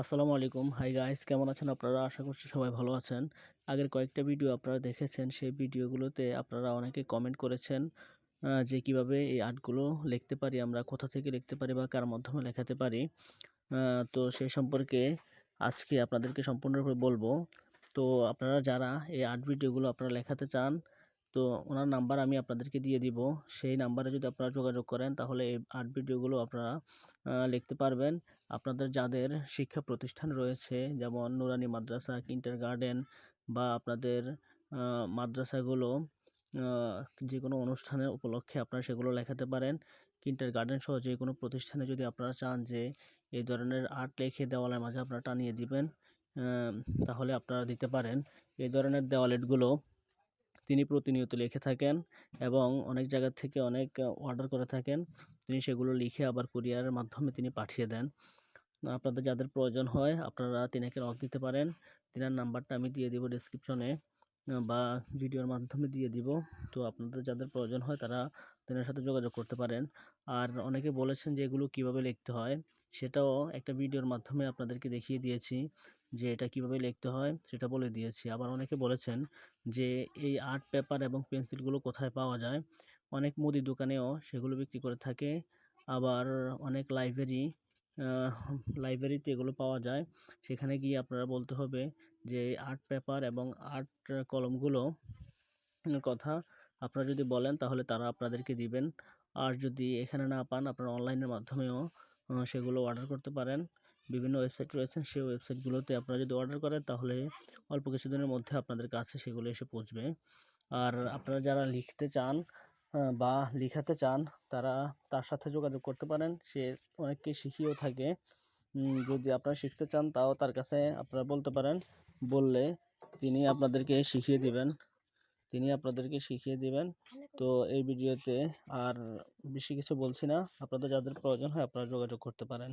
আসসালামু আলাইকুম। Hi guys কেমন আছেন আপনারা? আশা করছি সবাই ভালো আছেন। আগের কয়েকটা ভিডিও আপনারা দেখেছেন, সেই ভিডিওগুলোতে আপনারা অনেকে কমেন্ট করেছেন যে কীভাবে এই আর্টগুলো লিখতে পারি আমরা, কোথা থেকে লিখতে পারি বা কার মাধ্যমে লেখাতে পারি। তো সেই সম্পর্কে আজকে আপনাদেরকে সম্পূর্ণরূপে বলব। তো আপনারা যারা এই আর্ট ভিডিওগুলো আপনারা লেখাতে চান তো ওনার নাম্বার আমি আপনাদেরকে দিয়ে দিব। সেই নাম্বারে যদি আপনারা যোগাযোগ করেন, তাহলে এই আর্ট ভিডিওগুলো আপনারা লিখতে পারবেন। আপনাদের যাদের শিক্ষা প্রতিষ্ঠান রয়েছে, যেমন নুরানি মাদ্রাসা, কিন্টার গার্ডেন বা আপনাদের মাদ্রাসাগুলো যে কোনো অনুষ্ঠানের উপলক্ষে আপনারা সেগুলো লেখাতে পারেন। কিন্টার গার্ডেন সহ যে কোনো প্রতিষ্ঠানে যদি আপনারা চান যে এই ধরনের আর্ট লিখে দেওয়ালের মাঝে আপনারা টানিয়ে দিবেন তাহলে আপনারা দিতে পারেন। এই ধরনের দেওয়ালেটগুলো তিনি প্রতিনিয়ত লিখে থাকেন এবং অনেক জায়গা থেকে অনেক অর্ডার করে থাকেন। তিনি সেগুলো লিখে আবার কুরিয়ারের মাধ্যমে তিনি পাঠিয়ে দেন। আপনাদের যাদের প্রয়োজন হয়, আপনারা তিনাকে নক দিতে পারেন। তিনার নাম্বারটা আমি দিয়ে দিব ডিসক্রিপশনে বা ভিডিওর মাধ্যমে দিয়ে দিব। তো আপনাদের যাদের প্রয়োজন হয় তারা তিনার সাথে যোগাযোগ করতে পারেন। আর অনেকে বলেছেন যে এগুলো কীভাবে লিখতে হয়, সেটাও একটা ভিডিওর মাধ্যমে আপনাদেরকে দেখিয়ে দিয়েছি যে এটা কীভাবে লিখতে হয়, সেটা বলে দিয়েছি। আবার অনেকে বলেছেন যে এই আর্ট পেপার এবং পেন্সিলগুলো কোথায় পাওয়া যায়? অনেক মুদি দোকানেও সেগুলো বিক্রি করে থাকে। আবার অনেক লাইব্রেরি লাইব্রেরিতে এগুলো পাওয়া যায়। সেখানে গিয়ে আপনারা বলতে হবে যে আর্ট পেপার এবং আর্ট কলমগুলো কথা আপনারা যদি বলেন, তাহলে তারা আপনাদেরকে দিবেন। আর যদি এখানে না পান, আপনারা অনলাইনের মাধ্যমেও সেগুলো অর্ডার করতে পারেন। বিভিন্ন ওয়েবসাইট রয়েছে, সেই ওয়েবসাইটগুলোতে আপনারা যদি অর্ডার করেন, তাহলে অল্প কিছুদিনের মধ্যে আপনাদের কাছে সেগুলো এসে পৌঁছবে। আর আপনারা যারা লিখতে চান বা লিখাতে চান, তারা তার সাথে যোগাযোগ করতে পারেন। সে অনেককে শিখিয়েও থাকে। যদি আপনারা শিখতে চান, তাও তার কাছে আপনারা বলতে পারেন। বললে তিনি আপনাদেরকে শিখিয়ে দিবেন। তিনি আপনাদেরকে শিখিয়ে দিবেন। তো এই ভিডিওতে আর বেশি কিছু বলছি না। আপনাদের যাদের প্রয়োজন হয়, আপনারা যোগাযোগ করতে পারেন।